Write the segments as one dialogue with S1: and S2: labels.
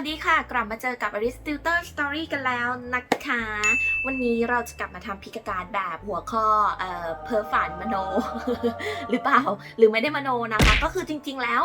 S1: วัสดีค่ะ กลับมาเจอกับ Aristotle Story กันแล้วนะคะ วันนี้เราจะกลับมาทำพิกการแบบหัวข้อเอ่อเพ้อฝันมโน หรือเปล่า หรือไม่ได้มโนนะคะ ก็คือจริง ๆ แล้ว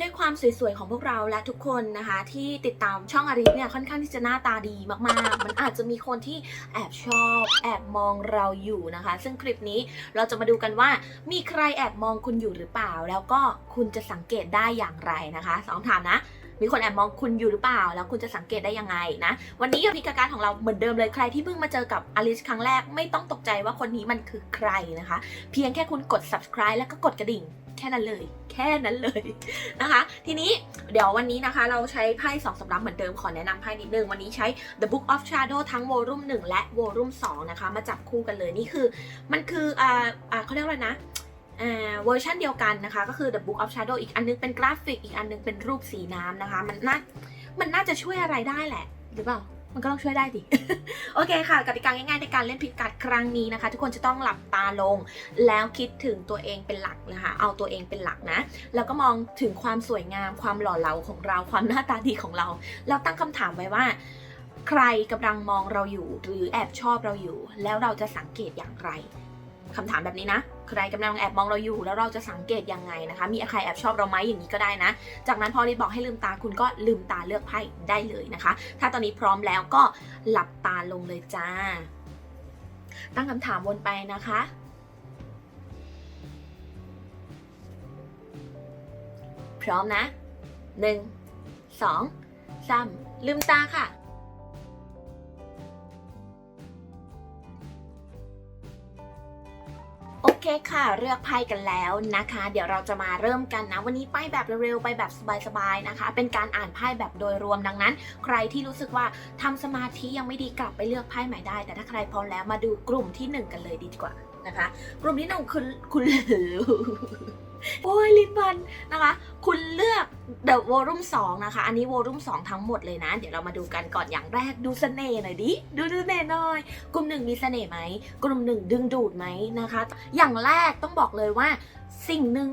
S1: ด้วยความสวยๆ ของพวกเราและทุกคนนะคะ ที่ติดตามช่องอาริสเนี่ยค่อนข้างที่จะหน้าตาดีมากๆ มันอาจจะมีคนที่แอบชอบ แอบมองเราอยู่นะคะ ซึ่งคลิปนี้เราจะมาดูกันว่า มีใครแอบมองคุณอยู่หรือเปล่า แล้วก็คุณจะสังเกตได้อย่างไรนะคะสองถามนะ มีคนแอบมองคุณอยู่หรือเปล่า แล้วคุณจะสังเกตได้ยังไงนะ วันนี้พิกการของเราเหมือนเดิมเลยใครที่เพิ่งมาเจอกับอลิสครั้งแรกไม่ต้องตกใจว่าคนนี้มันคือใครนะคะ เพียงแค่คุณกด subscribe แล้วก็กดกระดิ่งแค่นั้นเลย แค่นั้นเลยนะคะ ทีนี้เดี๋ยววันนี้นะคะ เราใช้ไพ่สองสำรับเหมือนเดิมขอแนะนำไพ่นิดนึง วันนี้ใช้ The Book of Shadow ทั้งวอลุ่ม1และวอลุ่ม2นะคะ มาจับคู่กันเลยนี่คือ มันคืออ่าอ่าเขาเรียกว่าอะไรนะ เวอร์ชันเดียวกันนะคะ ก็คือ The Book of Shadow อีกอันนึงเป็นกราฟิก อีกอันนึงเป็นรูปสีน้ำนะคะ มันน่ามันน่าจะช่วยอะไรได้แหละ หรือเปล่า มันก็ต้องช่วยได้ดิ โอเคค่ะกติกาง่ายๆในการเล่นพิกัดครั้งนี้นะคะ ทุกคนจะต้องหลับตาลง แล้วคิดถึงตัวเองเป็นหลักนะคะ เอาตัวเองเป็นหลักนะ แล้วก็มองถึงความสวยงาม ความหล่อเหลาของเรา ความหน้าตาดีของเราแล้วตั้งคำถามไว้ว่าใครกำลังมองเราอยู่หรือแอบชอบเราอยู่ แล้วเราจะสังเกตอย่างไร คำถามแบบนี้นะ ใครกำลังแอบมองเราอยู่แล้วเราจะสังเกตยังไงนะคะ มีใครแอบชอบเราไหมอย่างนี้ก็ได้นะ จากนั้นพอริบอกให้ลืมตาคุณก็ลืมตาเลือกไพ่ได้เลยนะคะ ถ้าตอนนี้พร้อมแล้วก็หลับตาลงเลยจ้า ตั้งคำถามวนไปนะคะพร้อมนะหนึ่งสองสามลืมตาค่ะ โอเคค่ะ เลือกไพ่กันแล้วนะคะ เดี๋ยวเราจะมาเริ่มกันนะ วันนี้ไปแบบเร็วๆไปแบบสบายๆนะคะ เป็นการอ่านไพ่แบบโดยรวมดังนั้น ใครที่รู้สึกว่าทำสมาธิยังไม่ดีกลับไปเลือกไพ่ใหม่ได้ แต่ถ้าใครพร้อมแล้วมาดูกลุ่มที่หนึ่งกันเลยดีกว่านะคะ กลุ่มที่หนึ่งคุณคุณหลือ โอ้ยลิบันนะคะ คุณเลือก The Volume 2 นะคะ อันนี้ Volume 2 ทั้งหมดเลยนะ เดี๋ยวเรามาดูกันก่อนอย่างแรกดูเสน่ห์หน่อยดิ ดูดูเสน่ห์หน่อย กลุ่มหนึ่งมีเสน่ห์ไหม กลุ่มหนึ่งดึงดูดไหมนะคะ อย่างแรกต้องบอกเลยว่า สิ่งหนึ่ง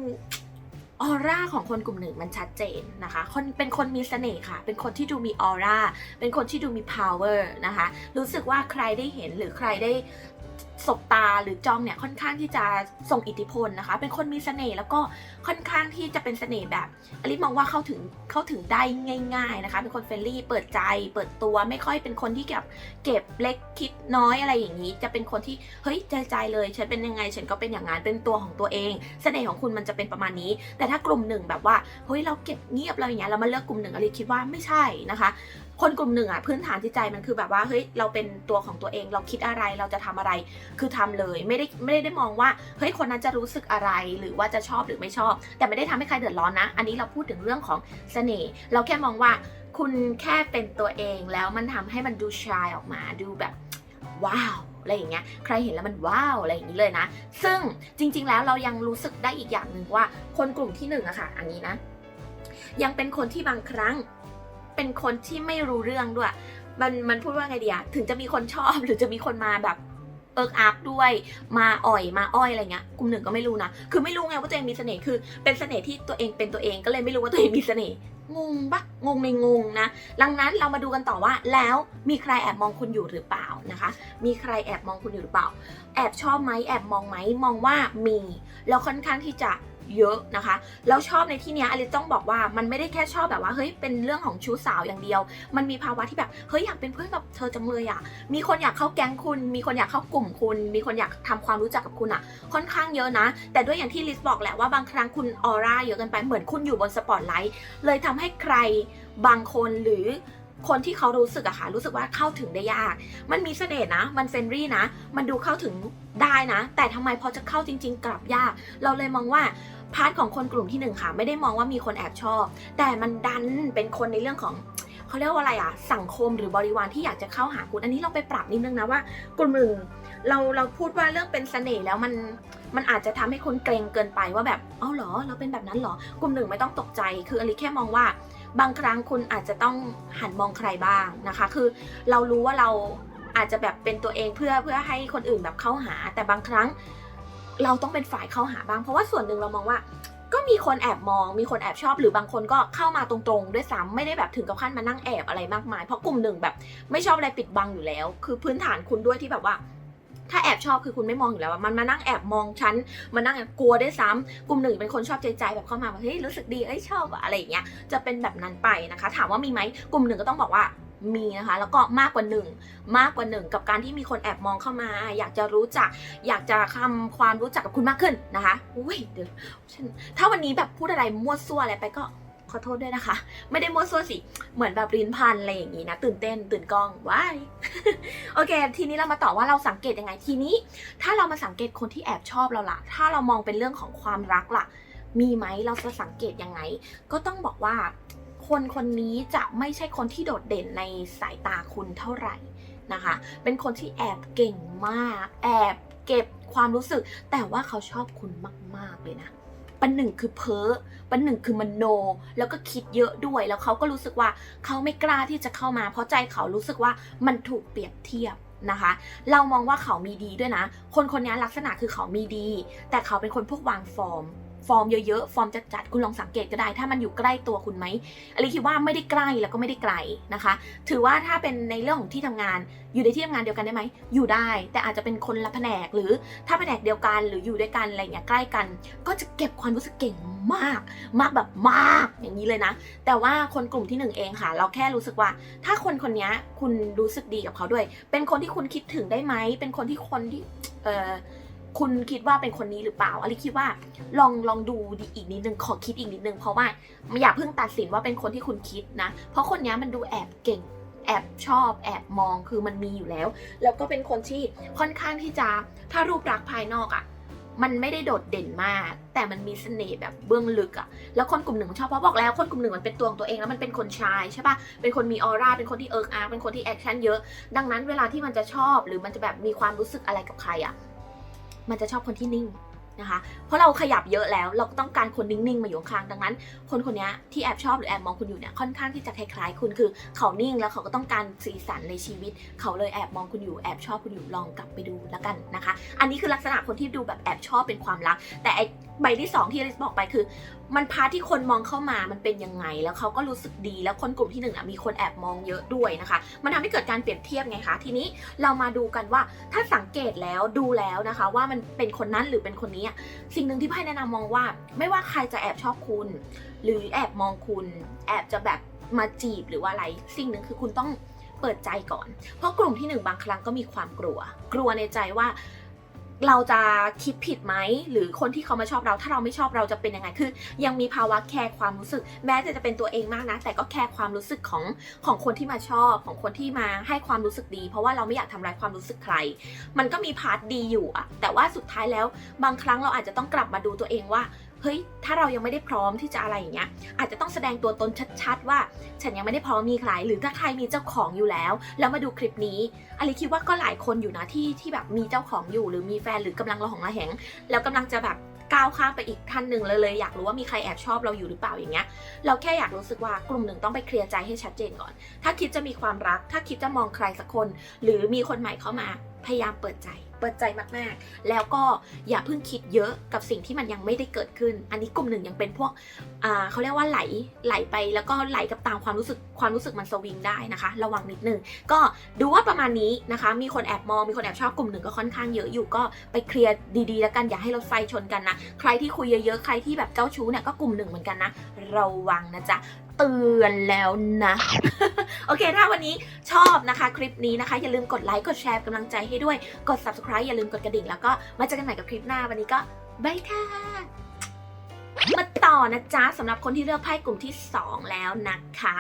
S1: ออร่าของคนกลุ่มหนึ่งมันชัดเจนนะคะ คนเป็นคนมีเสน่ห์ค่ะ เป็นคนที่ดูมีออร่า เป็นคนที่ดูมี power นะคะ รู้สึกว่าใครได้เห็นหรือใครได้ สบตาหรือจ้องเนี่ยค่อนข้างที่จะส่งอิทธิพลนะคะ เป็นคนมีเสน่ห์แล้วก็ค่อนข้างที่จะเป็นเสน่ห์แบบอลิมองว่าเข้าถึงเข้าถึงได้ง่าย ๆนะคะ เป็นคนเฟรนลี่ เปิดใจ เปิดตัวไม่ค่อยเป็นคนที่เก็บเก็บเล็กคิดน้อยอะไรอย่างนี้ จะเป็นคนที่เฮ้ยใจใจเลยฉันเป็นยังไงฉันก็เป็นอย่างนั้นเป็นตัวของตัวเอง เสน่ห์ของคุณมันจะเป็นประมาณนี้ แต่ถ้ากลุ่มหนึ่งแบบว่าเฮ้ยเราเก็บเงียบเราอย่างเงี้ยเรามาเลือกกลุ่มหนึ่งอลิคิดว่าไม่ใช่นะคะคนกลุ่มหนึ่งอะพื้นฐานที่ใจมันคือแบบว่าเฮ้ยเราเป็นตัวของตัวเองเราคิดอะไรเราจะทำอะไร คือทำเลยไม่ได้ไม่ได้มองว่าเฮ้ยคนนั้นจะรู้สึกอะไรหรือว่าจะชอบหรือไม่ชอบ แต่ไม่ได้ทำให้ใครเดือดร้อนนะ อันนี้เราพูดถึงเรื่องของเสน่ห์เราแค่มองว่าคุณแค่เป็นตัวเองแล้วมันทำให้มันดูชายออกมาดูแบบว้าวอะไรอย่างเงี้ย ใครเห็นแล้วมันว้าวอะไรอย่างนี้เลยนะ ซึ่งจริง ๆ แล้วเรายังรู้สึกได้อีกอย่างหนึ่งว่าคนกลุ่มที่หนึ่งอะค่ะ อันนี้นะ ยังเป็นคนที่บางครั้ง เป็นคนที่ไม่รู้เรื่องด้วย มันมันพูดว่าไงดีอะถึงจะมีคนชอบหรือจะมีคนมาแบบเอิกอักด้วยมาอ่อยมาอ้อยอะไรเงี้ยกลุ่มหนึ่งก็ไม่รู้นะคือไม่รู้ไงว่าตัวเองมีเสน่ห์คือ เป็นเสน่ห์ที่ตัวเองเป็นตัวเองก็เลยไม่รู้ว่าตัวเองมีเสน่ห์งงปะงงไม่งงนะดังนั้นเรามาดูกันต่อว่าแล้วมีใครแอบมองคุณอยู่หรือเปล่านะคะ มีใครแอบมองคุณอยู่หรือเปล่า แอบชอบไหมแอบมองไหมมองว่ามี แล้วค่อนข้างที่จะ เยอะนะคะ แล้วชอบในที่เนี้ยอลิซต้องบอกว่ามันไม่ได้แค่ชอบแบบว่าเฮ้ยเป็นเรื่องของชู้สาวอย่างเดียว มันมีภาวะที่แบบเฮ้ยอยากเป็นเพื่อนกับเธอจังเลยอะมีคนอยากเข้าแก๊งคุณ มีคนอยากเข้ากลุ่มคุณ มีคนอยากทำความรู้จักกับคุณอะค่อนข้างเยอะนะ แต่ด้วยอย่างที่ลิซบอกแหละว่าบางครั้งคุณออร่าเยอะเกินไปเหมือนคุณอยู่บนสปอตไลท์เลยทำให้ใครบางคนหรือ คนที่เขารู้สึกอะค่ะ รู้สึกว่าเข้าถึงได้ยาก มันมีเสน่ห์นะ มันเฟรนรี่นะ มันดูเข้าถึงได้นะ แต่ทำไมพอจะเข้าจริง ๆ กลับยาก เราเลยมองว่าพาร์ทของคนกลุ่มที่หนึ่งค่ะ ไม่ได้มองว่ามีคนแอบชอบ แต่มันดันเป็นคนในเรื่องของเขาเรียกว่าอะไรอะสังคมหรือบริวารที่อยากจะเข้าหาคุณ อันนี้เราไปปรับนิดนึงนะว่า กลุ่มหนึ่งเราเราพูดว่าเรื่องเป็นเสน่ห์แล้วมันมันอาจจะทำให้คนเกรงเกินไปว่าแบบเอ้าเหรอ เราเป็นแบบนั้นเหรอ กลุ่มหนึ่งไม่ต้องตกใจ คืออลิแค่มองว่า บางครั้งคุณอาจจะต้องหันมองใครบ้างนะคะ คือเรารู้ว่าเราอาจจะแบบเป็นตัวเองเพื่อเพื่อให้คนอื่นแบบเข้าหา แต่บางครั้งเราต้องเป็นฝ่ายเข้าหาบ้าง เพราะว่าส่วนหนึ่งเรามองว่า ก็มีคนแอบมอง มีคนแอบชอบ หรือบางคนก็เข้ามาตรงๆ ด้วยซ้ำไม่ได้แบบถึงกับขั้นมานั่งแอบอะไรมากมาย เพราะกลุ่มหนึ่งแบบไม่ชอบอะไรปิดบังอยู่แล้ว คือพื้นฐานคุณด้วยที่แบบว่า ถ้าแอบชอบคือคุณไม่มองอยู่แล้วอะมันมานั่งแอบมองฉันมานั่งแอบกลัวด้วยซ้ำกลุ่มหนึ่งเป็นคนชอบใจใจแบบเข้ามาแบบเฮ้ยรู้สึกดีเอ้ยชอบอะไรอย่างเงี้ยจะเป็นแบบนั้นไปนะคะ ถามว่ามีไหมกลุ่มหนึ่งก็ต้องบอกว่ามีนะคะแล้วก็มากกว่าหนึ่งมากกว่าหนึ่งกับการที่มีคนแอบมองเข้ามา อยากจะรู้จัก อยากจะทำความรู้จักกับคุณมากขึ้นนะคะอุ้ยเดี๋ยวฉันถ้าวันนี้แบบพูดอะไรมั่วซั่วอะไรไปก็ ขอโทษด้วยนะคะ ไม่ได้มั่วซั่วสิ เหมือนแบบลิ้นพันอะไรอย่างนี้นะ ตื่นเต้น ตื่นกล้องว้ายโอเค ทีนี้เรามาต่อว่าเราสังเกตยังไงทีนี้ ถ้าเรามาสังเกตคนที่แอบชอบเราล่ะ ถ้าเรามองเป็นเรื่องของความรักล่ะ มีไหมเราจะสังเกตยังไง ก็ต้องบอกว่า คนคนนี้จะไม่ใช่คนที่โดดเด่นในสายตาคุณเท่าไหร่นะคะ เป็นคนที่แอบเก่งมาก แอบเก็บความรู้สึก แต่ว่าเขาชอบคุณมาก ๆ เลยนะ ปันหนึ่งคือเพ้อปันหนึ่งคือมโน แล้วก็คิดเยอะด้วย แล้วเขาก็รู้สึกว่าเขาไม่กล้าที่จะเข้ามา เพราะใจเขารู้สึกว่ามันถูกเปรียบเทียบนะคะ เรามองว่าเขามีดีด้วยนะ คนคนนี้ลักษณะคือเขามีดี แต่เขาเป็นคนพวกวางฟอร์ม ฟอร์มเยอะๆ ฟอร์มจัดๆ คุณลองสังเกตก็ได้ ถ้ามันอยู่ใกล้ตัวคุณไหมอลิคิดว่าไม่ได้ใกล้แล้วก็ไม่ได้ไกลนะคะ ถือว่าถ้าเป็นในเรื่องของที่ทำงาน อยู่ในที่ทำงานเดียวกันได้ไหม อยู่ได้ แต่อาจจะเป็นคนละแผนก หรือถ้าแผนกเดียวกัน หรืออยู่ด้วยกันอะไรเงี้ยใกล้กัน ก็จะเก็บความรู้สึกเก่งมาก มากแบบมาก อย่างนี้เลยนะ แต่ว่าคนกลุ่มที่หนึ่งเองค่ะ เราแค่รู้สึกว่า ถ้าคนคนนี้คุณรู้สึกดีกับเขาด้วย เป็นคนที่คุณคิดถึงได้ไหม เป็นคนที่คนที่ เออ คุณคิดว่าเป็นคนนี้หรือเปล่าอลิคิดว่าลองลองดูอีกนิดนึงขอคิดอีกนิดนึงเพราะว่าอย่าเพิ่งตัดสินว่าเป็นคนที่คุณคิดนะ เพราะคนนี้มันดูแอบเก่งแอบชอบแอบมองคือมันมีอยู่แล้ว แล้วก็เป็นคนที่ค่อนข้างที่จะถ้ารูปลักษณ์ภายนอกอะ่ะมันไม่ได้โดดเด่นมาก แต่มันมีเสน่ห์แบบเบื้องลึกอะ่ะแล้วคนกลุ่มหนึ่งชอบเพราะบอกแล้วคนกลุ่มหนึ่งมันเป็นตัวของตัวเองแล้วมันเป็นคนชายใช่ปะเป็นคนมีออร่าเป็นคนที่เอิร์กอาร์เป็นคนที่แอคชั่นเยอะ ดังนั้นเวลาที่มันจะชอบหรือมันจะแบบมีความรู้สึกอะไรกับใครอะ่ะ มันจะชอบคนที่นิ่งนะคะ เพราะเราขยับเยอะแล้ว เราก็ต้องการคนนิ่งๆมาอยู่ข้างๆดังนั้น คนคนนี้ที่แอบชอบหรือแอบมองคุณอยู่เนี่ยค่อนข้างที่จะคล้ายๆคุณคือเขานิ่งแล้วเขาก็ต้องการสีสันในชีวิต เขาเลยแอบมองคุณอยู่แอบชอบคุณอยู่ลองกลับไปดูแล้วกันนะคะ อันนี้คือลักษณะคนที่ดูแบบแอบชอบเป็นความรัก แต่ไอ ใบที่สองที่อลิสบอกไปคือ มันพาที่คนมองเข้ามามันเป็นยังไง แล้วเขาก็รู้สึกดีแล้วคนกลุ่มที่หนึ่งอะมีคนแอบมองเยอะด้วยนะคะ มันทำให้เกิดการเปรียบเทียบไงคะทีนี้เรามาดูกันว่าถ้าสังเกตแล้วดูแล้วนะคะ ว่ามันเป็นคนนั้นหรือเป็นคนนี้ สิ่งหนึ่งที่ไพ่แนะนำมองว่า ไม่ว่าใครจะแอบชอบคุณ หรือแอบมองคุณ แอบจะแบบมาจีบหรือว่าอะไรสิ่งหนึ่งคือคุณต้องเปิดใจก่อน เพราะกลุ่มที่หนึ่งบางครั้งก็มีความกลัว กลัวในใจว่า เราจะคิดผิดไหมหรือคนที่เขามาชอบเรา ถ้าเราไม่ชอบเราจะเป็นยังไงคือ ยังมีภาวะแคร์ความรู้สึก แม้จะจะเป็นตัวเองมากนะ แต่ก็แคร์ความรู้สึกของของคนที่มาชอบของคนที่มาให้ความรู้สึกดี เพราะว่าเราไม่อยากทำลายความรู้สึกใคร มันก็มีพาร์ทดีอยู่อะแต่ว่าสุดท้ายแล้วบางครั้งเราอาจจะต้องกลับมาดูตัวเองว่า เฮ้ยถ้าเรายังไม่ได้พร้อมที่จะอะไรอย่างเงี้ยอาจจะต้องแสดงตัวตนชัดๆ ว่า ฉันยังไม่ได้พร้อมมีใครหรือถ้าใครมีเจ้าของอยู่แล้ว แล้วมาดูคลิปนี้อลิคิดว่าก็หลายคนอยู่นะที่ที่แบบมีเจ้าของอยู่ หรือมีแฟนหรือกำลังระหองระแหง แล้วกำลังจะแบบก้าวข้ามไปอีกท่านหนึ่งเลยเลยอยากรู้ว่ามีใครแอบชอบเราอยู่หรือเปล่าอย่างเงี้ย เราแค่อยากรู้สึกว่ากลุ่มหนึ่งต้องไปเคลียร์ใจให้ชัดเจนก่อน ถ้าคิดจะมีความรัก ถ้าคิดจะมองใครสักคน หรือมีคนใหม่เข้ามาพยายามเปิดใจ เปิดใจมากๆ แล้วก็อย่าเพิ่งคิดเยอะกับสิ่งที่มันยังไม่ได้เกิดขึ้น อันนี้กลุ่มหนึ่งยังเป็นพวกเขาเรียกว่าไหลไหลไปแล้วก็ไหลกับตามความรู้สึกความรู้สึกมันสวิงได้นะคะ ระวังนิดนึงก็ดูว่าประมาณนี้นะคะ มีคนแอบมองมีคนแอบชอบกลุ่มหนึ่งก็ค่อนข้างเยอะอยู่ก็ไปเคลียร์ดีๆ แล้วกันอย่าให้รถไฟชนกันนะใครที่คุยเยอะๆใครที่แบบเจ้าชู้เนี่ยก็กลุ่มหนึ่งเหมือนกันนะระวังนะจ๊ะ เตือนแล้วนะ โอเค ถ้าวันนี้ชอบนะคะคลิปนี้นะคะ อย่าลืมกดไลค์ กดแชร์กำลังใจให้ด้วย กด subscribe อย่าลืมกดกระดิ่ง แล้วก็มาเจอกันใหม่กับคลิปหน้าวันนี้ก็บายค่ะ มาต่อนะจ๊ะสำหรับคนที่เลือกไพ่กลุ่มที่ 2 แล้วนะคะ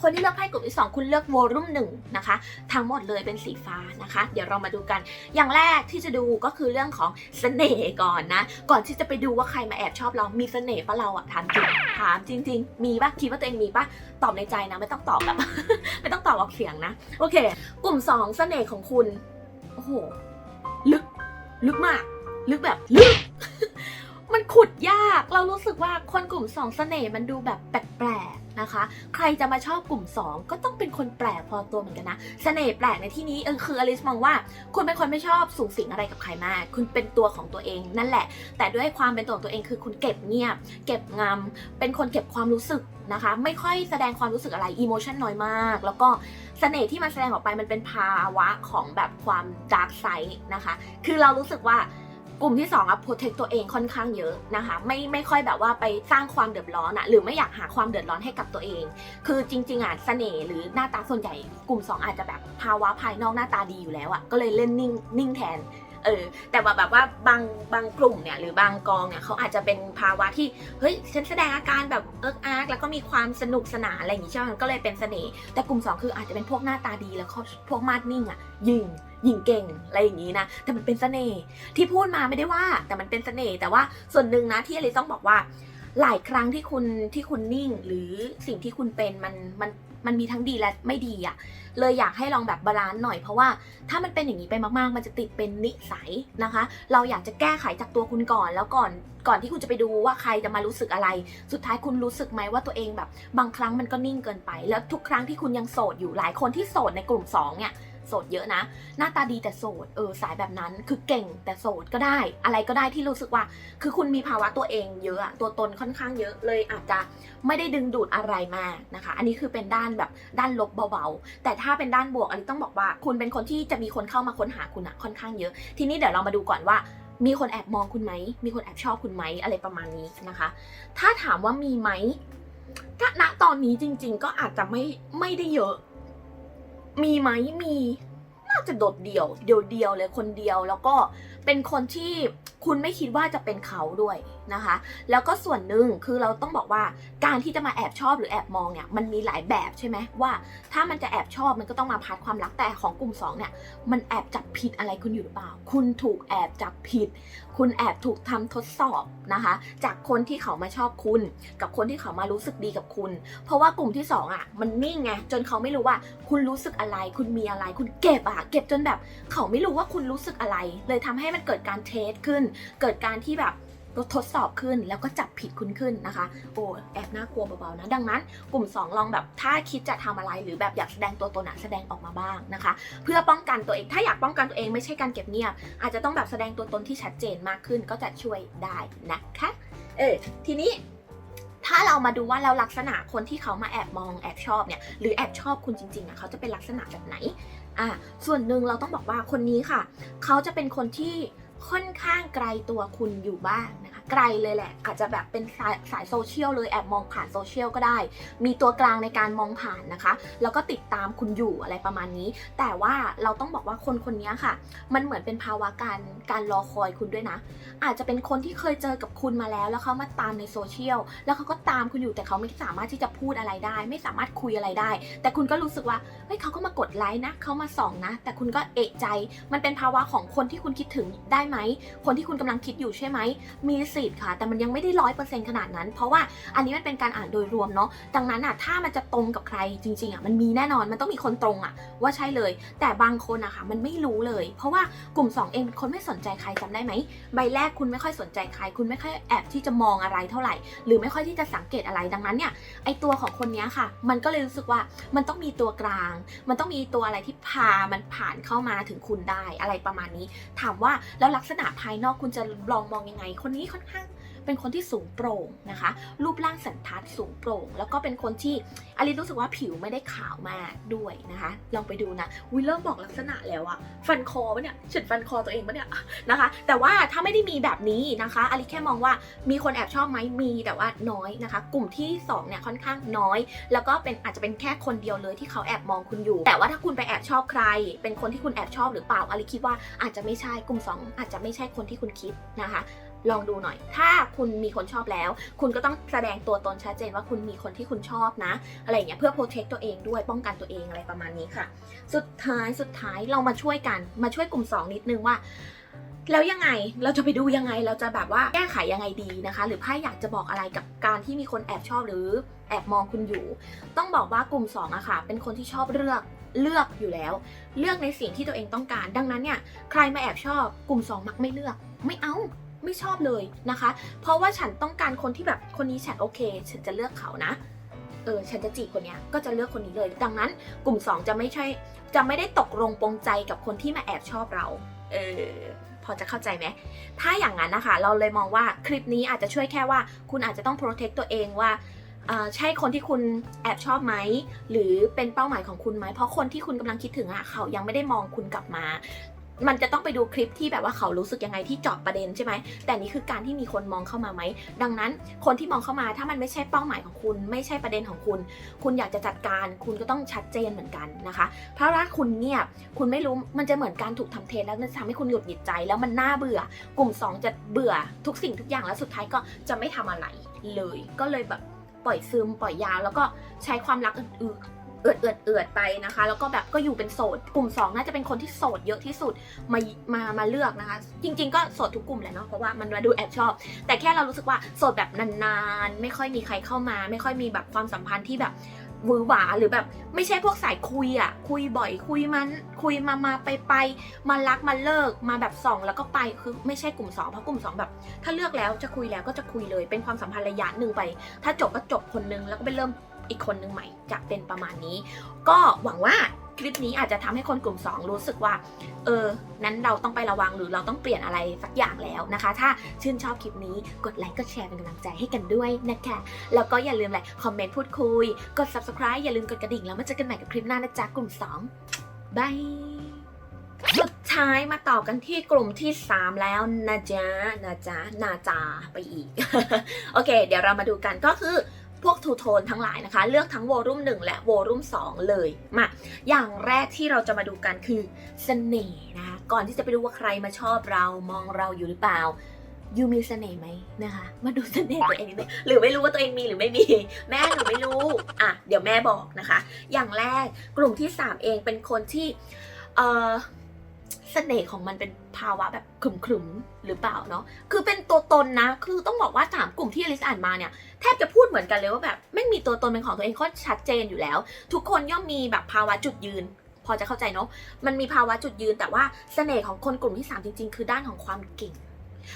S1: คนที่เลือกไพ่กลุ่มที่2คุณเลือกวอลุ่มหนึ่งนะคะ ทั้งหมดเลยเป็นสีฟ้านะคะ เดี๋ยวเรามาดูกัน อย่างแรกที่จะดูก็คือเรื่องของเสน่ห์ก่อนนะ ก่อนที่จะไปดูว่าใครมาแอบชอบเรา มีเสน่ห์ปะเราอะถามจริงถามจริง ๆ มีปะคิดว่าตัวเองมีปะตอบในใจนะ ไม่ต้องตอบแบบ ไม่ต้องตอบออกเสียงนะ โอเค กลุ่ม 2 เสน่ห์ของคุณ โอ้โห ลึก ลึกมาก ลึกแบบ ลึก ขุดยาก เรารู้สึกว่าคนกลุ่ม 2 เสน่ห์มันดูแบบแปลกๆนะคะ ใครจะมาชอบกลุ่ม 2 ก็ต้องเป็นคนแปลกพอตัวเหมือนกันนะเสน่ห์แปลกในที่นี้เออคืออลิสมองว่า คุณเป็นคนไม่ชอบสูงสิงอะไรกับใครมาก คุณเป็นตัวของตัวเองนั่นแหละ แต่ด้วยความเป็นตัวของตัวเองคือคุณเก็บเงียบ เก็บงำเป็นคนเก็บความรู้สึกนะคะ ไม่ค่อยแสดงความรู้สึกอะไรอีโมชันน้อยมาก แล้วก็เสน่ห์ที่มันแสดงออกไปมันเป็นภาวะของแบบความดาร์กไซด์นะคะ คือเรารู้สึกว่า กลุ่มที่2อะ protect ตัวเองค่อนข้างเยอะนะคะ ไม่ไม่ค่อยแบบว่าไปสร้างความเดือดร้อนอะหรือไม่อยากหาความเดือดร้อนให้กับตัวเอง คือจริง ๆอะเสน่ห์หรือหน้าตาส่วนใหญ่กลุ่ม 2 อาจจะแบบภาวะภายนอกหน้าตาดีอยู่แล้วอะก็เลยเล่นนิ่งนิ่งแทน เออแต่ว่าแบบว่าบางบางกลุ่มเนี่ยหรือบางกองเนี่ยเขาอาจจะเป็นภาวะที่เฮ้ยฉันแสดงอาการแบบเอิกอาร์กแล้วก็มีความสนุกสนานอะไรอย่างงี้ใช่ไหมมันก็เลยเป็นเสน่ห์แต่กลุ่ม 2 คืออาจจะเป็นพวกหน้าตาดีแล้วเขาพวกมาดนิ่งอะยิงยิงเก่งอะไรอย่างงี้นะแต่มันเป็นเสน่ห์ที่พูดมาไม่ได้ว่า แต่มันเป็นเสน่ห์แต่ว่าส่วนหนึ่งนะที่อลิซต้องบอกว่าหลายครั้งที่คุณที่คุณนิ่งหรือสิ่งที่คุณเป็นมันมัน มันมีทั้งดีและไม่ดีอะเลยอยากให้ลองแบบบาลานซ์หน่อยเพราะว่าถ้ามันเป็นอย่างนี้ไปมากๆ มันจะติดเป็นนิสัยนะคะ เราอยากจะแก้ไขจากตัวคุณก่อน แล้วก่อนก่อนที่คุณจะไปดูว่าใครจะมารู้สึกอะไร สุดท้ายคุณรู้สึกไหมว่าตัวเองแบบ บางครั้งมันก็นิ่งเกินไป แล้วทุกครั้งที่คุณยังโสดอยู่หลายคนที่โสดในกลุ่มสองเนี่ย โสดเยอะนะ หน้าตาดีแต่โสดเออสายแบบนั้นคือเก่งแต่โสดก็ได้ อะไรก็ได้ที่รู้สึกว่า คือคุณมีภาวะตัวเองเยอะตัวตนค่อนข้างเยอะเลยอาจจะไม่ได้ดึงดูดอะไรมากนะคะ อันนี้คือเป็นด้านแบบด้านลบเบาๆ แต่ถ้าเป็นด้านบวกอันนี้ต้องบอกว่า คุณเป็นคนที่จะมีคนเข้ามาค้นหาคุณอะค่อนข้างเยอะ ทีนี้เดี๋ยวเรามาดูก่อนว่ามีคนแอบมองคุณไหม มีคนแอบชอบคุณไหม อะไรประมาณนี้นะคะ ถ้าถามว่ามีไหม ถ้าณตอนนี้จริง ๆ ก็อาจจะไม่ไม่ได้เยอะ มีไหมมี น่าจะโดดเดี่ยว เดียวเดียวเลยคนเดียวแล้วก็ เป็นคนที่คุณไม่คิดว่าจะเป็นเขาด้วยนะคะ แล้วก็ส่วนหนึ่งคือเราต้องบอกว่าการที่จะมาแอบชอบหรือแอบมองเนี่ยมันมีหลายแบบใช่ไหมว่า ถ้ามันจะแอบชอบมันก็ต้องมาพาร์ทความรักแต่ของกลุ่มสองเนี่ยมันแอบจับผิดอะไรคุณอยู่หรือเปล่า คุณถูกแอบจับผิด คุณแอบถูกทำทดสอบนะคะ จากคนที่เขามาชอบคุณ กับคนที่เขามารู้สึกดีกับคุณ เพราะว่ากลุ่มที่สองอะมันนิ่งไงจนเขาไม่รู้ว่า คุณรู้สึกอะไร คุณมีอะไร คุณเก็บอะเก็บจนแบบ เขาไม่รู้ว่าคุณรู้สึกอะไร เลยทำให้มันเกิดการเทสขึ้น เกิดการที่แบบทดสอบขึ้นแล้วก็จับผิดคุณขึ้นนะคะ โอ้แอบน่ากลัวเบาๆนะดังนั้น กลุ่ม 2 ลองแบบถ้าคิดจะทำอะไรหรือแบบอยากแสดงตัวตนอะแสดงออกมาบ้างนะคะ เพื่อป้องกันตัวเองถ้าอยากป้องกันตัวเองไม่ใช่การเก็บเงียบ อาจจะต้องแบบแสดงตัวตนที่ชัดเจนมากขึ้นก็จะช่วยได้นะคะเออทีนี้ถ้าเรามาดูว่าเราลักษณะคนที่เขามาแอบมองแอบชอบเนี่ยหรือแอบชอบคุณจริงๆอะเขาจะเป็นลักษณะแบบไหน อะส่วนหนึ่งเราต้องบอกว่าคนนี้ค่ะ เขาจะเป็นคนที่ค่อนข้างไกลตัวคุณอยู่บ้างนะคะ ไกลเลยแหละ อาจจะแบบเป็นสายสายโซเชียลเลยแอบมองผ่านโซเชียลก็ได้ มีตัวกลางในการมองผ่านนะคะ แล้วก็ติดตามคุณอยู่อะไรประมาณนี้ แต่ว่าเราต้องบอกว่าคนคนนี้ค่ะ มันเหมือนเป็นภาวะการการรอคอยคุณด้วยนะ อาจจะเป็นคนที่เคยเจอกับคุณมาแล้ว แล้วเขามาตามในโซเชียลแล้วเขาก็ตามคุณอยู่แต่เขาไม่สามารถที่จะพูดอะไรได้ ไม่สามารถคุยอะไรได้ แต่คุณก็รู้สึกว่าเฮ้ยเขาก็มากดไลค์นะเขามาส่องนะ แต่คุณก็เอะใจ มันเป็นภาวะของคนที่คุณคิดถึงได้ไหมคนที่คุณกำลังคิดอยู่ใช่ไหมมีสิทธิ์ค่ะ แต่มันยังไม่ได้ร้อยเปอร์เซ็นต์ขนาดนั้น เพราะว่าอันนี้มันเป็นการอ่านโดยรวมเนาะดังนั้นอะถ้ามันจะตรงกับใครจริงๆอะมันมีแน่นอนมันต้องมีคนตรงอะ ว่าใช่เลย แต่บางคนอะค่ะมันไม่รู้เลย เพราะว่ากลุ่ม 2 เองเป็นคนไม่สนใจใครจำได้ไหมใบแรกคุณไม่ค่อยสนใจใคร คุณไม่ค่อยแอบที่จะมองอะไรเท่าไหร่ หรือไม่ค่อยที่จะสังเกตอะไรดังนั้นเนี่ยไอตัวของคนนี้ค่ะ มันก็เลยรู้สึกว่ามันต้องมีตัวกลาง มันต้องมีตัวอะไรที่พามันผ่านเข้ามาถึงคุณได้อะไรประมาณนี้ ถามว่าแล้วลักษณะภายนอกคุณจะลองมองยังไง คนนี้ค่อนข้างเป็นคนที่สูงโปร่งนะคะ รูปร่างสันทัดสูงโปร่ง แล้วก็เป็นคนที่อลิซรู้สึกว่าผิวไม่ได้ขาวมากด้วยนะคะ ลองไปดูนะวิเริ่มบอกลักษณะแล้วอะฟันคอปะเนี่ยฉิดฟันคอตัวเองปะเนี่ยนะคะ แต่ว่าถ้าไม่ได้มีแบบนี้นะคะอลิซแค่มองว่ามีคนแอบชอบไหมมีแต่ว่าน้อยนะคะ กลุ่มที่สองเนี่ยค่อนข้างน้อย แล้วก็เป็นอาจจะเป็นแค่คนเดียวเลยที่เขาแอบมองคุณอยู่ แต่ว่าถ้าคุณไปแอบชอบใคร เป็นคนที่คุณแอบชอบหรือเปล่าอลิคิดว่าอาจจะไม่ใช่กลุ่มสองอาจจะไม่ใช่คนที่คุณคิดนะคะ ลองดูหน่อย ถ้าคุณมีคนชอบแล้ว คุณก็ต้องแสดงตัวตนชัดเจนว่าคุณมีคนที่คุณชอบนะ อะไรเงี้ยเพื่อโปรเทคตัวเองด้วยป้องกันตัวเองอะไรประมาณนี้ค่ะ สุดท้ายสุดท้ายเรามาช่วยกัน มาช่วยกลุ่ม 2 นิดนึงว่า แล้วยังไงเราจะไปดูยังไงเราจะแบบว่าแก้ไขยังไงดีนะคะ หรือไพ่อยากจะบอกอะไรกับการที่มีคนแอบชอบหรือแอบมองคุณอยู่ ต้องบอกว่ากลุ่ม2อะค่ะ เป็นคนที่ชอบเลือกเลือกอยู่แล้ว เลือกในสิ่งที่ตัวเองต้องการ ดังนั้นเนี่ยใครมาแอบชอบกลุ่ม 2 มักไม่เลือก ไม่เอา ไม่ชอบเลยนะคะ เพราะว่าฉันต้องการคนที่แบบคนนี้ฉันโอเค ฉันจะเลือกเขานะเออฉันจะจีบคนนี้ก็จะเลือกคนนี้เลย ดังนั้นกลุ่ม 2 จะไม่ใช่จะไม่ได้ตกลงปรงใจกับคนที่มาแอบชอบเราเออพอจะเข้าใจไหม ถ้าอย่างนั้นนะคะ เราเลยมองว่าคลิปนี้อาจจะช่วยแค่ว่า คุณอาจจะต้อง protect ตัวเองว่าใช่คนที่คุณแอบชอบไหม หรือเป็นเป้าหมายของคุณไหม เพราะคนที่คุณกำลังคิดถึงอะเขายังไม่ได้มองคุณกลับมา มันจะต้องไปดูคลิปที่แบบว่าเขารู้สึกยังไงที่เจาะประเด็นใช่ไหม แต่นี่คือการที่มีคนมองเข้ามาไหม ดังนั้นคนที่มองเข้ามาถ้ามันไม่ใช่เป้าหมายของคุณ ไม่ใช่ประเด็นของคุณ คุณอยากจะจัดการ คุณก็ต้องชัดเจนเหมือนกันนะคะ เพราะถ้าคุณเงียบ คุณไม่รู้ มันจะเหมือนการถูกทำเทรนแล้วมันจะทำให้คุณหยุดหยิดใจ แล้วมันน่าเบื่อ กลุ่ม 2 จะเบื่อทุกสิ่งทุกอย่างแล้วสุดท้ายก็จะไม่ทำอะไรเลย ก็เลยแบบปล่อยซึมปล่อยยาวแล้วก็ใช้ความรักอื่น เอือดเอือดเอือดไปนะคะ แล้วก็แบบก็อยู่เป็นโสด กลุ่ม 2 น่าจะเป็นคนที่โสดเยอะที่สุดมามามาเลือกนะคะ จริง ๆ ก็โสดทุกกลุ่มแหละเนาะเพราะว่ามันมาดูแอบชอบ แต่แค่เรารู้สึกว่าโสดแบบนานๆ ไม่ค่อยมีใครเข้ามา ไม่ค่อยมีแบบความสัมพันธ์ที่แบบวือหวาหรือแบบไม่ใช่พวกสายคุยอะคุยบ่อยคุยมันคุยมามาไปไปมารักมาเลิกมาแบบสองแล้วก็ไปคือไม่ใช่กลุ่มสองเพราะกลุ่มสองแบบ ถ้าเลือกแล้วจะคุยแล้วก็จะคุยเลยเป็นความสัมพันธ์ระยะหนึ่งไป ถ้าจบก็จบคนนึงแล้วก็ไปเริ่ม อีกคนนึงใหม่จะเป็นประมาณนี้ ก็หวังว่าคลิปนี้อาจจะทำให้คนกลุ่ม 2 รู้สึกว่า เออ นั้นเราต้องไประวังหรือเราต้องเปลี่ยนอะไรสักอย่างแล้วนะคะ ถ้าชื่นชอบคลิปนี้กดไลค์กดแชร์เป็นกำลังใจให้กันด้วยนะคะ แล้วก็อย่าลืมเลยคอมเมนต์พูดคุย กด subscribe อย่าลืมกดกระดิ่งแล้วมาเจอกันใหม่กับคลิปหน้านะจ๊ะกลุ่ม2บายสุดท้ายมาต่อกันที่กลุ่มที่ 3 แล้วนะจ๊ะนะจ๊ะนาจาไปอีก โอเค เดี๋ยวเรามาดูกันก็คือ วกทูโทนทั้งหลายนะคะ เลือกทั้งโวลุ่ม1 และโวลุ่ม2 เลยมาอย่างแรกที่เราจะมาดูกันคือเสน่ห์นะคะก่อนที่จะไปดูว่าใครมาชอบเรามองเราอยู่หรือเปล่ายูมีเสน่ห์ไหมนะคะ มาดูเสน่ห์ตัวเองนิดนึงหรือไม่รู้ว่าตัวเองมีหรือไม่มี แม่หนูไม่รู้อะเดี๋ยวแม่บอกนะคะ อย่างแรกกลุ่มที่ 3 เองเป็นคนที่เออ เสน่ห์ของมันเป็นภาวะแบบขรึมๆหรือเปล่าเนาะคือเป็นตัวตนนะ คือต้องบอกว่าสามกลุ่มที่อลิซอ่านมาเนี่ยแทบจะพูดเหมือนกันเลยว่าแบบไม่มีตัวตนเป็นของตัวเองก็ชัดเจนอยู่แล้ว ทุกคนย่อมมีแบบภาวะจุดยืน พอจะเข้าใจเนาะมันมีภาวะจุดยืน แต่ว่าเสน่ห์ของคนกลุ่มที่3จริง ๆ คือด้านของความเก่ง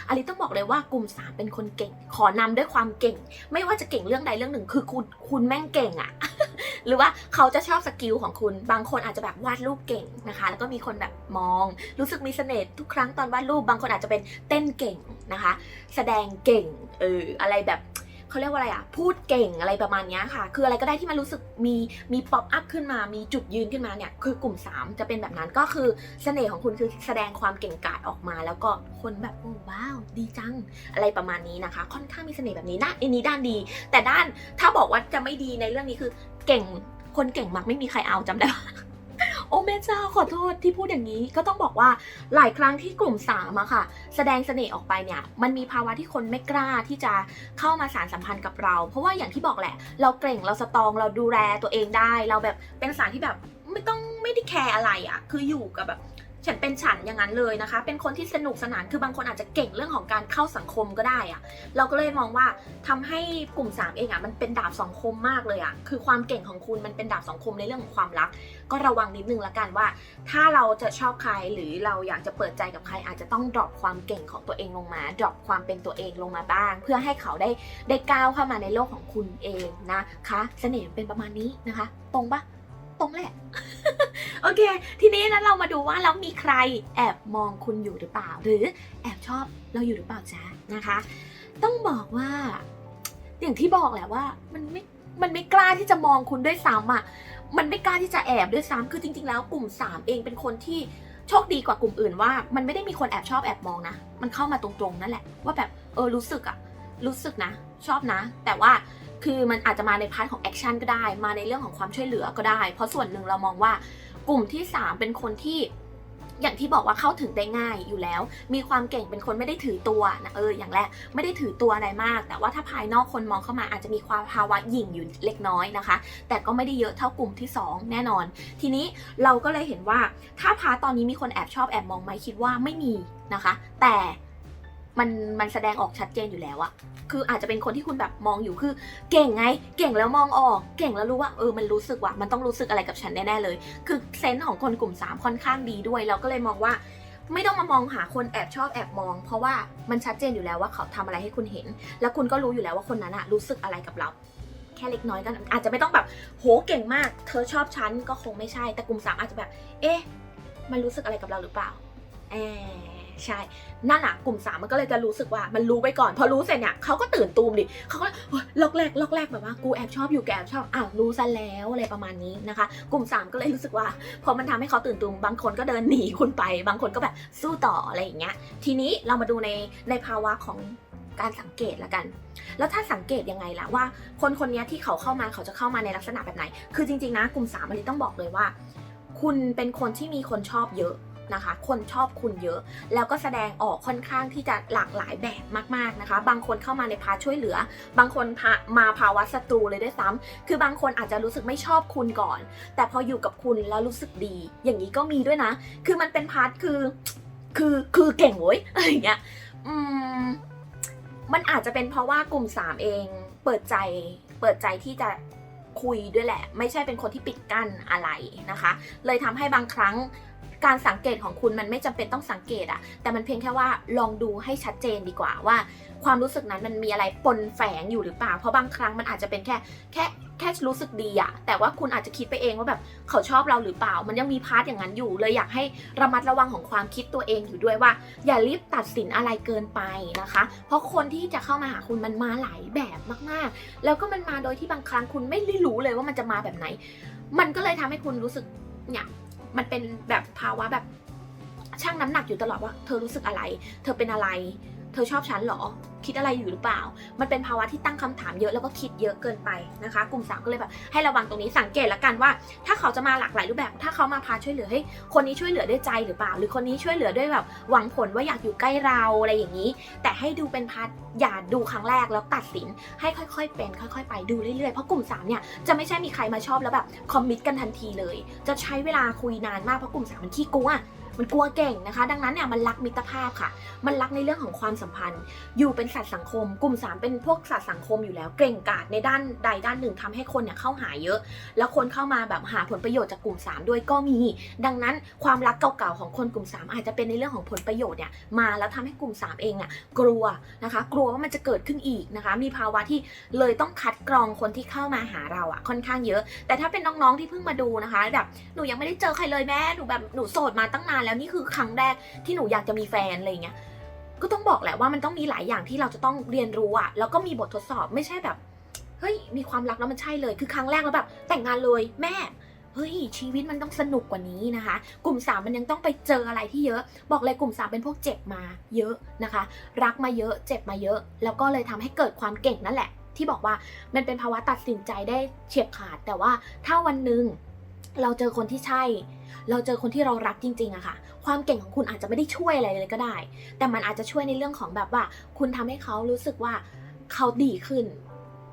S1: อลิต้องบอกเลยว่ากลุ่ม 3 เป็นคนเก่ง ขอนำด้วยความเก่ง ไม่ว่าจะเก่งเรื่องใดเรื่องหนึ่ง คือคุณคุณแม่งเก่งอะ หรือว่าเขาจะชอบสกิลของคุณ บางคนอาจจะแบบวาดรูปเก่งนะคะ แล้วก็มีคนแบบมอง รู้สึกมีเสน่ห์ทุกครั้งตอนวาดรูป บางคนอาจจะเป็นเต้นเก่งนะคะ แสดงเก่ง เออ อะไรแบบ เขาเรียกว่าอะไรอะพูดเก่งอะไรประมาณนี้ค่ะ คืออะไรก็ได้ที่มันรู้สึกมีมีป๊อปอัพขึ้นมา มีจุดยืนขึ้นมาเนี่ยคือกลุ่ม 3 จะเป็นแบบนั้นก็คือเสน่ห์ของคุณคือแสดงความเก่งกาจออกมา แล้วก็คนแบบโอ้ว้าวดีจังอะไรประมาณนี้นะคะ ค่อนข้างมีเสน่ห์แบบนี้นะอันนี้ด้านดี แต่ด้านถ้าบอกว่าจะไม่ดีในเรื่องนี้คือเก่งคนเก่งมักไม่มีใครเอาจำได้ปะ โอ้แม่เจ้าขอโทษที่พูดอย่างนี้ก็ต้องบอกว่าหลายครั้งที่กลุ่มสามอะค่ะ แสดงเสน่ห์ออกไปเนี่ยมันมีภาวะที่คนไม่กล้าที่จะเข้ามาสารสัมพันธ์กับเรา เพราะว่าอย่างที่บอกแหละ เราเก่งเราสตองเราดูแลตัวเองได้ เราแบบเป็นสารที่แบบไม่ต้องไม่ได้แคร์อะไรอะคืออยู่กับแบบ ฉันเป็นฉันอย่างนั้นเลยนะคะ เป็นคนที่สนุกสนานคือบางคนอาจจะเก่งเรื่องของการเข้าสังคมก็ได้อะเราก็เลยมองว่าทำให้กลุ่ม 3 เองอะมันเป็นดาบสองคมมากเลยอะคือความเก่งของคุณมันเป็นดาบสองคมในเรื่องของความรัก ก็ระวังนิดนึงละกันว่า ถ้าเราจะชอบใครหรือเราอยากจะเปิดใจกับใคร อาจจะต้องดรอปความเก่งของตัวเองลงมาดรอปความเป็นตัวเองลงมาบ้าง เพื่อให้เขาได้ได้ก้าวเข้ามาในโลกของคุณเองนะคะ เสน่ห์เป็นประมาณนี้นะคะ ตรงปะ ตรงแหละ โอเค ทีนี้นะเรามาดูว่าแล้วมีใครแอบมองคุณอยู่หรือเปล่า หรือแอบชอบเราอยู่หรือเปล่าจ๊ะนะคะ ต้องบอกว่า อย่างที่บอกแหละว่า มันไม่มันไม่กล้าที่จะมองคุณด้วยซ้ำอะมันไม่กล้าที่จะแอบด้วยซ้ำคือจริง ๆ แล้วกลุ่ม 3 เองเป็นคนที่โชคดีกว่ากลุ่มอื่นว่า มันไม่ได้มีคนแอบชอบแอบมองนะ มันเข้ามาตรงๆนั่นแหละ ว่าแบบเออรู้สึกอะรู้สึกนะ ชอบนะ แต่ว่า คือมันอาจจะมาในพาร์ทของแอคชั่นก็ได้ มาในเรื่องของความช่วยเหลือก็ได้ เพราะส่วนหนึ่งเรามองว่ากลุ่มที่ 3 เป็นคนที่อย่างที่บอกว่าเข้าถึงได้ง่ายอยู่แล้ว มีความเก่งเป็นคนไม่ได้ถือตัวนะเอออย่างแรกไม่ได้ถือตัวอะไรมาก แต่ว่าถ้าภายนอกคนมองเข้ามาอาจจะมีความภาวะหยิ่งอยู่เล็กน้อยนะคะ แต่ก็ไม่ได้เยอะเท่ากลุ่มที่ 2 แน่นอน ทีนี้เราก็เลยเห็นว่าถ้าพาร์ทตอนนี้มีคนแอบชอบแอบมองไหมคิดว่าไม่มีนะคะ แต่ มันมันแสดงออกชัดเจนอยู่แล้วอะคืออาจจะเป็นคนที่คุณแบบมองอยู่คือ เก่งไง เก่งแล้วมองออก เก่งแล้วรู้ว่าเออมันรู้สึกว่ามันต้องรู้สึกอะไรกับฉันแน่ๆเลย คือเซนส์ของคนกลุ่ม 3 ค่อนข้างดีด้วยเราก็เลยมองว่า ไม่ต้องมามองหาคนแอบชอบแอบมอง เพราะว่ามันชัดเจนอยู่แล้วว่าเขาทำอะไรให้คุณเห็น แล้วคุณก็รู้อยู่แล้วว่าคนนั้นอะรู้สึกอะไรกับเราแค่เล็กน้อยกันอาจจะไม่ต้องแบบโหเก่งมาก เธอชอบฉันก็คงไม่ใช่แต่กลุ่มสามอาจจะแบบ เอ๊ะ มันรู้สึกอะไรกับเราหรือเปล่าแอบ ใช่ นั่นอะกลุ่มสามมันก็เลยจะรู้สึกว่ามันรู้ไปก่อน พอรู้เสร็จเนี่ยเขาก็ตื่นตูมดิเขาก็ล็อกแรกล็อกแรกแบบว่ากูแอบชอบอยู่แกแอบชอบอ้าวรู้ซะแล้วอะไรประมาณนี้นะคะ กลุ่มสามก็เลยรู้สึกว่า พอมันทำให้เขาตื่นตูมบางคนก็เดินหนีคุณไป บางคนก็แบบสู้ต่ออะไรอย่างเงี้ย ทีนี้เรามาดูในในภาวะของการสังเกตละกัน แล้วถ้าสังเกตยังไงล่ะว่า คนคนนี้ที่เขาเข้ามาเขาจะเข้ามาในลักษณะแบบไหน คือจริงๆนะกลุ่มสามอันนี้ต้องบอกเลยว่า คุณเป็นคนที่มีคนชอบเยอะ นะคะ คนชอบคุณเยอะ แล้วก็แสดงออกค่อนข้างที่จะหลากหลายแบบมากๆนะคะ บางคนเข้ามาในพาช่วยเหลือ บางคนามาภาวะศัตรูเลยด้วยซ้ำคือบางคนอาจจะรู้สึกไม่ชอบคุณก่อน แต่พออยู่กับคุณแล้วรู้สึกดี อย่างนี้ก็มีด้วยนะ คือมันเป็นพาร์ทคือ คือคือเก่งเว้ยอะไรเงี้ยอืมมันอาจจะเป็นเพราะว่ากลุ่มสามเองเปิดใจเปิดใจที่จะคุยด้วยแหละ ไม่ใช่เป็นคนที่ปิดกั้นอะไรนะคะ เลยทำให้บางครั้ง การสังเกตของคุณมันไม่จำเป็นต้องสังเกตอะแต่มันเพียงแค่ว่าลองดูให้ชัดเจนดีกว่าว่า ความรู้สึกนั้นมันมีอะไรปนแฝงอยู่หรือเปล่า เพราะบางครั้งมันอาจจะเป็นแค่แค่แค่รู้สึกดีอะแต่ว่าคุณอาจจะคิดไปเองว่าแบบเขาชอบเราหรือเปล่า มันยังมีพาร์ทอย่างนั้นอยู่ เลยอยากให้ระมัดระวังของความคิดตัวเองอยู่ด้วยว่า อย่ารีบตัดสินอะไรเกินไปนะคะ เพราะคนที่จะเข้ามาหาคุณมันมาหลายแบบมากๆ แล้วก็มันมาโดยที่บางครั้งคุณไม่ได้รู้เลยว่ามันจะมาแบบไหน มันก็เลยทำให้คุณรู้สึกเนี่ย มันเป็นแบบภาวะแบบชั่งน้ำหนักอยู่ตลอดว่าเธอรู้สึกอะไร เธอเป็นอะไร เธอชอบฉันเหรอ คิดอะไรอยู่หรือเปล่า มันเป็นภาวะที่ตั้งคำถามเยอะแล้วก็คิดเยอะเกินไปนะคะ กลุ่มสามก็เลยแบบให้ระวังตรงนี้สังเกตแล้วกันว่า ถ้าเขาจะมาหลากหลายรูปแบบ ถ้าเขามาพาช่วยเหลือให้คนนี้ช่วยเหลือด้วยใจหรือเปล่า หรือคนนี้ช่วยเหลือด้วยแบบหวังผลว่าอยากอยู่ใกล้เราอะไรอย่างนี้ แต่ให้ดูเป็นพาร์ทอย่าดูครั้งแรกแล้วตัดสินให้ค่อยๆ เป็น ค่อย ๆ ไปดูเรื่อยๆเพราะกลุ่ม3เนี่ยจะไม่ใช่มีใครมาชอบแล้วแบบคอมมิตกันทันทีเลย จะใช้เวลาคุยนานมากเพราะกลุ่ม3มันขี้กลัว มันกลัวเก่งนะคะ ดังนั้นเนี่ยมันรักมิตรภาพค่ะ มันรักในเรื่องของความสัมพันธ์ อยู่เป็นสัตว์สังคม กลุ่ม 3 เป็นพวกสัตว์สังคมอยู่แล้ว เกรงกาจในด้านใดด้านหนึ่งทำให้คนเนี่ยเข้าหาเยอะ แล้วคนเข้ามาแบบหาผลประโยชน์จากกลุ่ม 3 ด้วยก็มี ดังนั้นความรักเก่าๆของคนกลุ่ม 3 อาจจะเป็นในเรื่องของผลประโยชน์เนี่ยมาแล้วทำให้กลุ่ม 3 เองอะกลัวนะคะ กลัวว่ามันจะเกิดขึ้นอีกนะคะ มีภาวะที่เลยต้องคัดกรองคนที่เข้ามาหาเราอะค่อนข้างเยอะ แต่ถ้าเป็นน้องๆที่เพิ่งมาดูนะคะแบบหนูยังไม่ได้เจอใครเลยแม่หนูแบบหนูโสดมาตั้งนานแล้วแล้วนี่คือครั้งแรกที่หนูอยากจะมีแฟนอะไรอย่างเงี้ยก็ต้องบอกแหละว่ามันต้องมีหลายอย่างที่เราจะต้องเรียนรู้อะแล้วก็มีบททดสอบไม่ใช่แบบเฮ้ยมีความรักแล้วมันใช่เลยคือครั้งแรกแล้วแบบ แต่งงานเลยแม่เฮ้ยชีวิตมันต้องสนุกกว่านี้นะคะ กลุ่ม 3 มันยังต้องไปเจออะไรที่เยอะ บอกเลยกลุ่ม 3 เป็นพวกเจ็บมาเยอะนะคะ รักมาเยอะเจ็บมาเยอะ แล้วก็เลยทำให้เกิดความเก่งนั่นแหละ ที่บอกว่ามันเป็นภาวะตัดสินใจได้เฉียบขาด แต่ว่าถ้าวันหนึ่ง เราเจอคนที่ใช่ เราเจอคนที่เรารักจริงๆอะค่ะ ความเก่งของคุณอาจจะไม่ได้ช่วยอะไรเลยก็ได้ แต่มันอาจจะช่วยในเรื่องของแบบว่า คุณทำให้เขารู้สึกว่าเขาดีขึ้น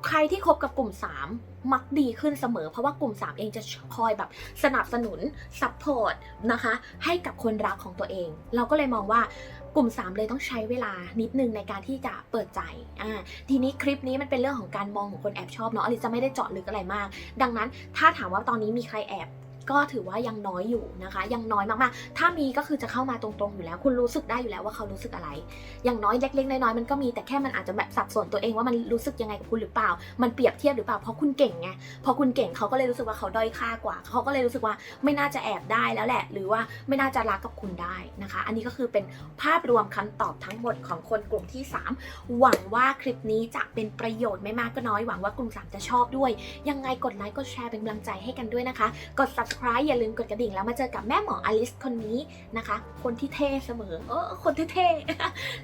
S1: ใครที่คบกับกลุ่ม 3 มักดีขึ้นเสมอ เพราะว่ากลุ่ม 3 เองจะคอยแบบสนับสนุนซัพพอร์ตนะคะ ให้กับคนรักของตัวเอง เราก็เลยมองว่า กลุ่ม 3 เลยต้องใช้เวลานิดนึงในการที่จะเปิดใจอ่าทีนี้คลิปนี้มันเป็นเรื่องของการมองของคนแอบชอบเนาะอลิซจะไม่ได้เจาะลึกอะไรมาก ดังนั้นถ้าถามว่าตอนนี้มีใครแอบ ก็ถือว่ายังน้อยอยู่นะคะ ยังน้อยมากๆ ถ้ามีก็คือจะเข้ามาตรงๆอยู่แล้ว คุณรู้สึกได้อยู่แล้วว่าเขารู้สึกอะไร อย่างน้อยเล็กๆน้อยๆมันก็มีแต่แค่มันอาจจะแบบสับสนตัวเองว่ามันรู้สึกยังไงกับคุณหรือเปล่า มันเปรียบเทียบหรือเปล่าเพราะคุณเก่งไงพอคุณเก่งเขาก็เลยรู้สึกว่าเขาด้อยค่ากว่า เขาก็เลยรู้สึกว่าไม่น่าจะแอบได้แล้วแหละ หรือว่าไม่น่าจะรักกับคุณได้นะคะ อันนี้ก็คือเป็นภาพรวมคำตอบทั้งหมดของคนกลุ่มที่ 3 หวังว่าคลิปนี้จะเป็นประโยชน์ไม่มากก็น้อยหวังว่ากลุ่ม 3 จะชอบด้วย ยังไงกดไลค์กดแชร์เป็นกำลังใจให้กันด้วยนะคะ กด subscribe อย่าลืมกดกระดิ่งแล้วมาเจอกับแม่หมออลิสคนนี้นะคะ คนที่เท่เสมอเออคนที่เท่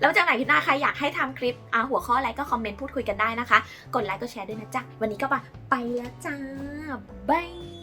S1: แล้วจากไหนที่หน้าใครอยากให้ทำคลิปอ่าหัวข้ออะไรก็คอมเมนต์พูดคุยกันได้นะคะ กดไลค์ก็แชร์ด้วยนะจ๊ะ วันนี้ก็ไปไปแล้วจ้าบาย